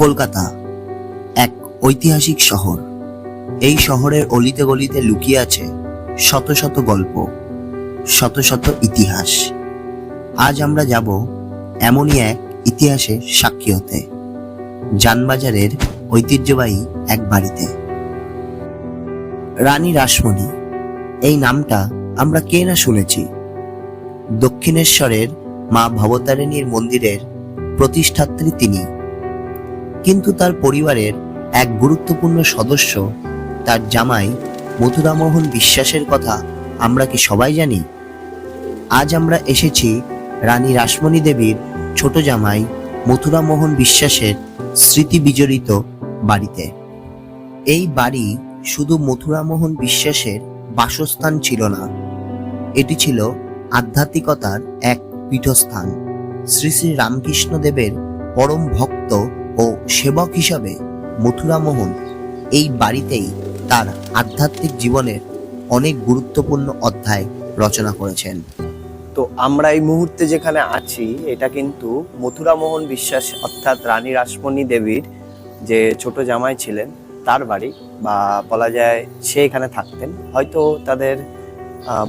কলকাতা এক ঐতিহাসিক শহর। এই শহরের অলিতে গলিতে লুকিয়ে আছে শত শত গল্প, শত শত ইতিহাস। আজ আমরা যাব এমনই এক ইতিহাসের সাক্ষী হতে, যানবাজারের ঐতিহ্যবাহী এক বাড়িতে। রানী রাসমণি, এই নামটা আমরা কে না শুনেছি? দক্ষিণেশ্বরের মা ভবতারিণীর মন্দিরের প্রতিষ্ঠাত্রী তিনি। কিন্তু তার পরিবারের এক গুরুত্বপূর্ণ সদস্য, তার জামাই মথুরামোহন বিশ্বাসের কথা আমরা কি সবাই জানি? আজ আমরা এসেছি রানী রাসমণি দেবীর ছোট জামাই মথুরামোহন বিশ্বাসের স্মৃতি বিজড়িত বাড়িতে। এই বাড়ি শুধু মথুরামোহন বিশ্বাসের বাসস্থান ছিল না, এটি ছিল আধ্যাত্মিকতার এক পীঠস্থান। শ্রী শ্রী রামকৃষ্ণ দেবের পরম ভক্ত ও সেবক হিসাবে মথুরামোহন এই বাড়িতেই তার আধ্যাত্মিক জীবনের অনেক গুরুত্বপূর্ণ অধ্যায় রচনা করেছেন। তো আমরা এই মুহূর্তে যেখানে আছি, এটা কিন্তু মথুরা মোহন বিশ্বাস অর্থাৎ রানী রাসমণি দেবীর যে ছোট জামাই ছিলেন, তার বাড়ি বা বলা যায় সে এখানে থাকতেন। হয়তো তাদের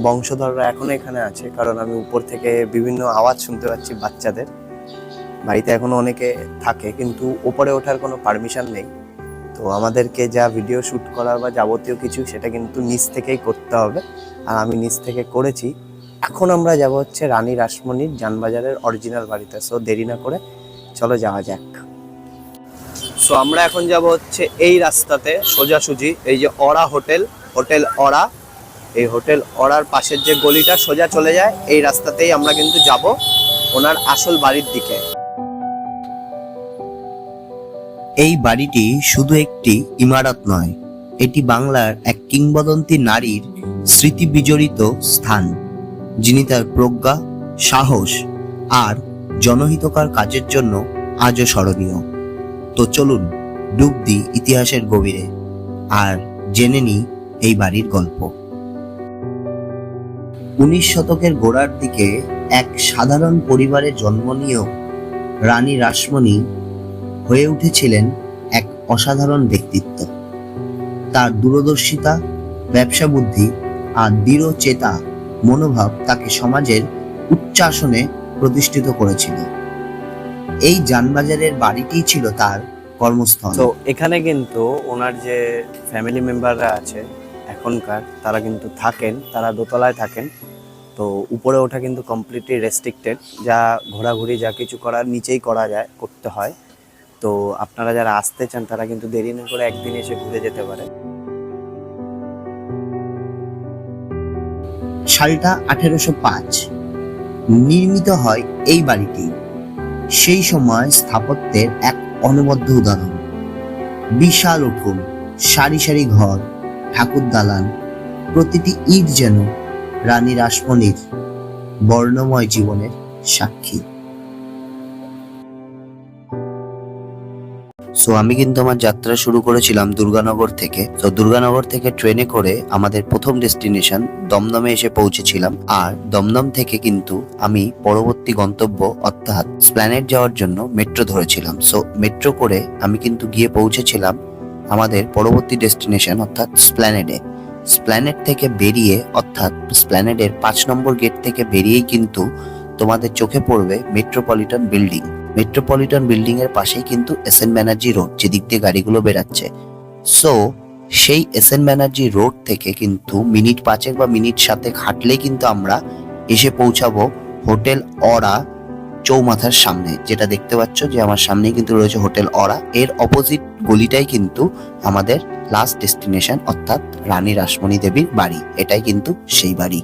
বংশধররা এখনও এখানে আছে, কারণ আমি উপর থেকে বিভিন্ন আওয়াজ শুনতে পাচ্ছি বাচ্চাদের। বাড়িতে এখনও অনেকে থাকে, কিন্তু উপরে ওঠার কোনো পারমিশন নেই। তো আমাদেরকে যা ভিডিও শ্যুট করার বা যাবতীয় কিছু সেটা কিন্তু নিচ থেকেই করতে হবে। আর আমি নিচ থেকে করেছি। এখন আমরা যাব হচ্ছে রানী রাসমণির যানবাজারের অরিজিনাল বাড়িতে। সো দেরি না করে চলো যাওয়া যাক। সো আমরা এখন যাব হচ্ছে এই রাস্তাতে সোজাসুজি, এই যে অরা হোটেল হোটেল অরা এই হোটেল অরার পাশের যে গলিটা সোজা চলে যায়, এই রাস্তাতেই আমরা কিন্তু যাব ওনার আসল বাড়ির দিকে। এই বাড়িটি শুধু একটি ইমারত নয়, এটি বাংলার এক কিংবদন্তি নারীর স্মৃতি বিজড়িত স্থান, যিনি তার প্রজ্ঞা, সাহস আর জনহিতকর কাজের জন্য আজও স্মরণীয়। তো চলুন ডুব দিই ইতিহাসের গভীরে আর জেনে নিই এই বাড়ির গল্প। উনিশ শতকের গোড়ার দিকে এক সাধারণ পরিবারে জন্ম নিয়েও রানী রাসমণি হয়ে উঠেছিলেন এক অসাধারণ ব্যক্তিত্ব। তার দূরদর্শিতা, ব্যবসা বুদ্ধি আর দৃঢ় চেতা মনোভাব তাকে সমাজের উচ্চাসনে প্রতিষ্ঠিত করেছিল। এই যানবাজারের বাড়িটি ছিল তার কর্মস্থল। তো এখানে কিন্তু ওনার যে ফ্যামিলি মেম্বাররা আছে, এখনকার, তারা কিন্তু থাকেন, তারা দোতলায় থাকেন। তো উপরে ওঠা কিন্তু কমপ্লিটলি রেস্ট্রিক্টেড যা ঘোরাঘুরি যা কিছু করার নিচেই করা যায়, করতে হয়। তো আপনারা যারা আসতে চান, তারা কিন্তু দেরি না করে একদিন এসে ঘুরে যেতে পারে সালটা আঠেরোশো পাঁচ। নির্মিত হয় এই বাড়িটি। সেই সময় স্থাপত্যের এক অনবদ্য উদাহরণ। বিশাল উঠোন, সারি সারি ঘর, ঠাকুর দালান, প্রতিটি ইট যেন রানী রাসমণির বর্ণময় জীবনের সাক্ষী। সো আমি কিন্তু আমার যাত্রা শুরু করেছিলাম দুর্গানগর থেকে। তো দুর্গানগর থেকে ট্রেনে করে আমাদের প্রথম ডেস্টিনেশন দমদমে এসে পৌঁছেছিলাম। আর দমদম থেকে কিন্তু আমি পরবর্তী গন্তব্য অর্থাৎ স্প্ল্যানেট যাওয়ার জন্য মেট্রো ধরেছিলাম। সো মেট্রো করে আমি কিন্তু গিয়ে পৌঁছেছিলাম আমাদের পরবর্তী ডেস্টিনেশন অর্থাৎ স্প্ল্যানেডে স্প্ল্যানেট থেকে বেরিয়ে অর্থাৎ স্প্ল্যানেডের পাঁচ নম্বর গেট থেকে বেরিয়েই কিন্তু তোমাদের চোখে পড়বে মেট্রোপলিটন বিল্ডিং মেট্রোপলিটন বিল্ডিং এর পাশেই কিন্তু এস এন ব্যানার্জি রোড, যেদিক দিয়ে গাড়িগুলো বেরাচ্ছে সো সেই এস এন ব্যানার্জি রোড থেকে কিন্তু মিনিট পাঁচেক বা মিনিট সাতেক হাঁটলেই কিন্তু আমরা এসে পৌঁছাবো হোটেল অরা চৌমাথার সামনে। যেটা দেখতে পাচ্ছ যে আমার সামনেই কিন্তু রয়েছে হোটেল অরা। এর অপোজিট গলিটাই কিন্তু আমাদের লাস্ট ডেস্টিনেশন অর্থাৎ রানী রাসমণি দেবীর বাড়ি। এটাই কিন্তু সেই বাড়ি।